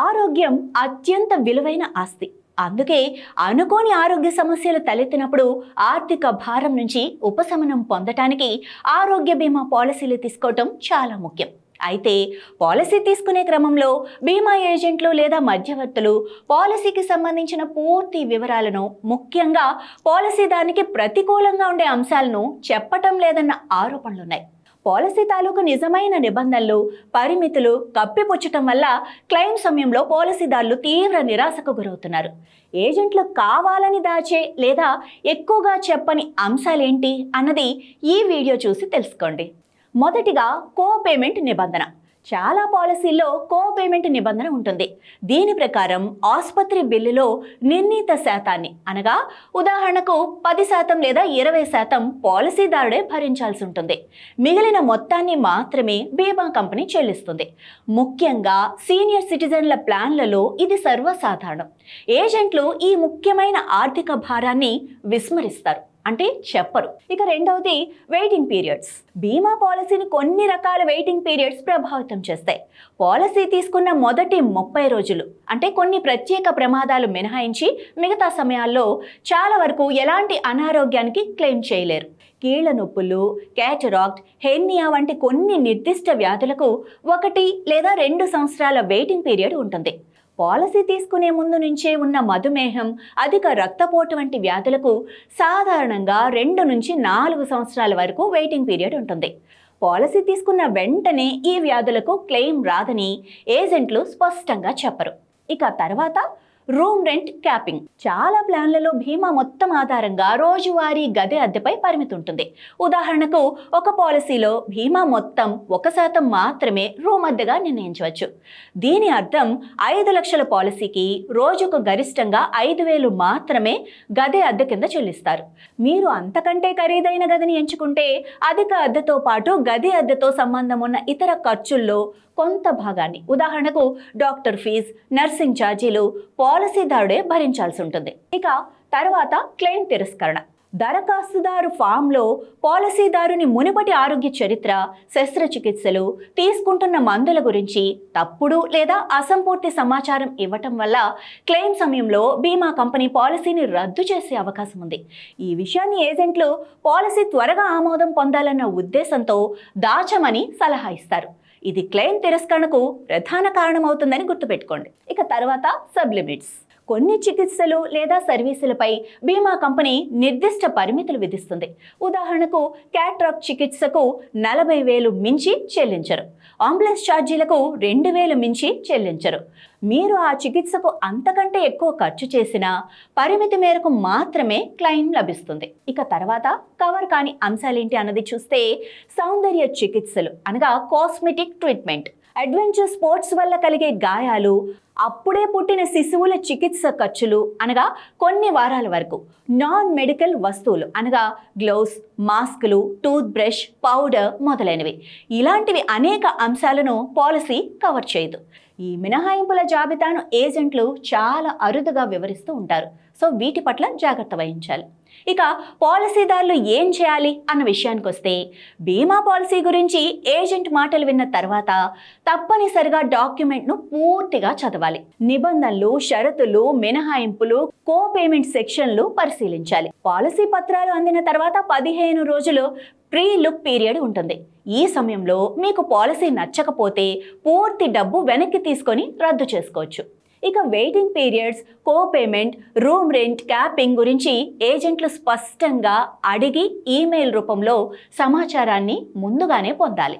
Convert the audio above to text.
ఆరోగ్యం అత్యంత విలువైన ఆస్తి. అందుకే అనుకోని ఆరోగ్య సమస్యలు తలెత్తినప్పుడు ఆర్థిక భారం నుంచి ఉపశమనం పొందటానికి ఆరోగ్య బీమా పాలసీలు తీసుకోవటం చాలా ముఖ్యం. అయితే పాలసీ తీసుకునే క్రమంలో బీమా ఏజెంట్లు లేదా మధ్యవర్తులు పాలసీకి సంబంధించిన పూర్తి వివరాలను ముఖ్యంగా పాలసీదానికి ప్రతికూలంగా ఉండే అంశాలను చెప్పటం లేదన్న ఆరోపణలున్నాయి. పాలసీ తాలూకు నిజమైన నిబంధనలు పరిమితులు కప్పిపుచ్చటం వల్ల క్లెయిమ్ సమయంలో పాలసీదారులు తీవ్ర నిరాశకు గురవుతున్నారు. ఏజెంట్లు కావాలని దాచే లేదా ఎక్కువగా చెప్పని అంశాలేంటి అన్నది ఈ వీడియో చూసి తెలుసుకోండి. మొదటిగా కో పేమెంట్ నిబంధన. చాలా పాలసీల్లో కో పేమెంట్ నిబంధన ఉంటుంది. దీని ప్రకారం ఆసుపత్రి బిల్లులో నిర్ణీత శాతాన్ని అనగా ఉదాహరణకు పది శాతం లేదా ఇరవై శాతం పాలసీదారుడే భరించాల్సి ఉంటుంది. మిగిలిన మొత్తాన్ని మాత్రమే బీమా కంపెనీ చెల్లిస్తుంది. ముఖ్యంగా సీనియర్ సిటిజన్ల ప్లాన్లలో ఇది సర్వసాధారణం. ఏజెంట్లు ఈ ముఖ్యమైన ఆర్థిక భారాన్ని విస్మరిస్తారు. అంటే చెప్పరు. ఇక రెండవది వెయిటింగ్ పీరియడ్స్ బీమా పాలసీని కొన్ని రకాల వెయిటింగ్ పీరియడ్స్ ప్రభావితం చేస్తాయి. పాలసీ తీసుకున్న మొదటి ముప్పై రోజులు అంటే కొన్ని ప్రత్యేక ప్రమాదాలు మినహాయించి మిగతా సమయాల్లో చాలా వరకు ఎలాంటి అనారోగ్యానికి క్లెయిమ్ చేయలేరు. కీళ్ళ నొప్పులు క్యాటరాక్ట్ హెర్నియా వంటి కొన్ని నిర్దిష్ట వ్యాధులకు ఒకటి లేదా రెండు సంవత్సరాల వెయిటింగ్ పీరియడ్ ఉంటుంది. పాలసీ తీసుకునే ముందు నుంచే ఉన్న మధుమేహం అధిక రక్తపోటు వంటి వ్యాధులకు సాధారణంగా రెండు నుంచి నాలుగు సంవత్సరాల వరకు వెయిటింగ్ పీరియడ్ ఉంటుంది. పాలసీ తీసుకున్న వెంటనే ఈ వ్యాధులకు క్లెయిమ్ రాదని ఏజెంట్లు స్పష్టంగా చెప్పరు. ఇక తర్వాత రూమ్ రెంట్ క్యాపింగ్. చాలా ప్లాన్లలో బీమా మొత్తం ఆధారంగా రోజువారీ గది అద్దెపై పరిమితి ఉంటుంది ఉదాహరణకు ఒక పాలసీలో బీమా మొత్తం ఒక శాతం మాత్రమే రూమ్ అద్దెగా నిర్ణయించవచ్చు. దీని అర్థం ఐదు లక్షల పాలసీకి రోజుకు గరిష్టంగా ఐదు వేలు మాత్రమే గది అద్దె కింద చెల్లిస్తారు. మీరు అంతకంటే ఖరీదైన గదిని ఎంచుకుంటే అధిక అద్దెతో పాటు గది అద్దెతో సంబంధం ఉన్న ఇతర ఖర్చుల్లో కొంత భాగాన్ని. ఉదాహరణకు డాక్టర్ ఫీజ్ నర్సింగ్ ఛార్జీలు పాలసీదారుడే భరించాల్సి ఉంటుంది. ఇక తర్వాత క్లెయిమ్ తిరస్కరణ. దరఖాస్తుదారు ఫామ్లో పాలసీదారుని మునుపటి ఆరోగ్య చరిత్ర శస్త్రచికిత్సలు తీసుకుంటున్న మందుల గురించి తప్పుడు లేదా అసంపూర్తి సమాచారం ఇవ్వటం వల్ల క్లెయిమ్ సమయంలో బీమా కంపెనీ పాలసీని రద్దు చేసే అవకాశం ఉంది. ఈ విషయాన్ని ఏజెంట్లు పాలసీ త్వరగా ఆమోదం పొందాలన్న ఉద్దేశంతో దాచమని సలహా ఇస్తారు. ఇది క్లెయిమ్ తిరస్కరణకు ప్రధాన కారణమవుతుందని గుర్తుపెట్టుకోండి. ఇక తర్వాత సబ్లిమిట్స్. కొన్ని చికిత్సలు లేదా సర్వీసులపై బీమా కంపెనీ నిర్దిష్ట పరిమితులు విధిస్తుంది. ఉదాహరణకు క్యాట్రాక్ చికిత్సకు నలభై వేలు మించి చెల్లించరు. అంబులెన్స్ ఛార్జీలకు రెండు వేలు మించి చెల్లించరు. మీరు ఆ చికిత్సకు అంతకంటే ఎక్కువ ఖర్చు చేసినా పరిమితి మేరకు మాత్రమే క్లెయిమ్ లభిస్తుంది. ఇక తర్వాత కవర్ కాని అంశాలేంటి అన్నది చూస్తే సౌందర్య చికిత్సలు అనగా కాస్మెటిక్ ట్రీట్మెంట్. అడ్వెంచర్ స్పోర్ట్స్ వల్ల కలిగే గాయాలు అప్పుడే పుట్టిన శిశువుల చికిత్స ఖర్చులు అనగా కొన్ని వారాల వరకు. నాన్ మెడికల్ వస్తువులు అనగా గ్లౌస్ మాస్కులు టూత్ బ్రష్ పౌడర్ మొదలైనవి. ఇలాంటివి అనేక అంశాలను పాలసీ కవర్ చేయదు. ఈ మినహాయింపుల జాబితాను ఏజెంట్లు చాలా అరుదుగా వివరిస్తూ ఉంటారు. సో వీటి పట్ల జాగ్రత్త వహించాలి. ఇక పాలసీదారులు ఏం చేయాలి అన్న విషయానికి వస్తే బీమా పాలసీ గురించి ఏజెంట్ మాటలు విన్న తర్వాత తప్పనిసరిగా డాక్యుమెంట్ను పూర్తిగా చదవాలి. నిబంధనలు షరతులు మినహాయింపులు కో పేమెంట్ సెక్షన్లు పరిశీలించాలి. పాలసీ పత్రాలు అందిన తర్వాత పదిహేను రోజులు ప్రీ లుక్ పీరియడ్ ఉంటుంది. ఈ సమయంలో మీకు పాలసీ నచ్చకపోతే పూర్తి డబ్బు వెనక్కి తీసుకొని రద్దు చేసుకోవచ్చు. ఇక waiting periods co payment room rent capping గురించి ఏజెంట్లు స్పష్టంగా అడిగి ఈమెయిల్ రూపంలో సమాచారాన్ని ముందుగానే పొందాలి.